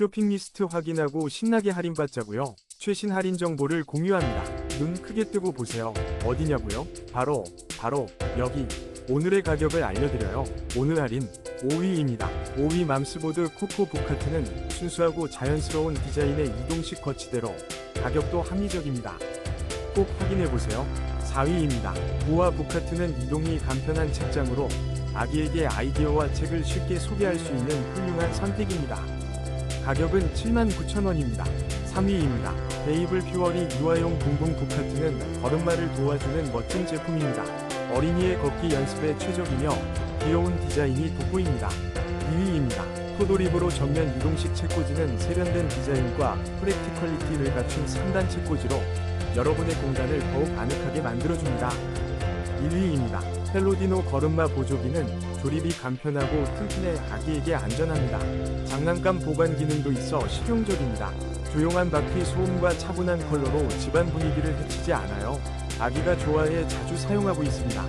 쇼핑 리스트 확인하고 신나게 할인받자고요. 최신 할인 정보를 공유합니다. 눈 크게 뜨고 보세요. 어디냐고요? 바로 바로 여기. 오늘의 가격을 알려드려요. 오늘 할인 5위입니다. 5위 맘스보드 코코 부카트는 순수하고 자연스러운 디자인의 이동식 거치대로 가격도 합리적입니다. 꼭 확인해보세요. 4위입니다. 보아 부카트는 이동이 간편한 책장으로 아기에게 아이디어와 책을 쉽게 소개할 수 있는 훌륭한 선택입니다. 가격은 79,000원입니다. 3위입니다. 베이블 퓨어리 유아용 붕붕 부카트는 걸음마를 도와주는 멋진 제품입니다. 어린이의 걷기 연습에 최적이며 귀여운 디자인이 돋보입니다. 2위입니다. 토도립으로 전면 이동식 책꽂이는 세련된 디자인과 프랙티컬리티를 갖춘 3단 책꽂이로 여러분의 공간을 더욱 아늑하게 만들어줍니다. 1위입니다. 펠로디노 걸음마 보조기는 조립이 간편하고 튼튼해 아기에게 안전합니다. 장난감 보관 기능도 있어 실용적입니다. 조용한 바퀴 소음과 차분한 컬러로 집안 분위기를 해치지 않아요. 아기가 좋아해 자주 사용하고 있습니다.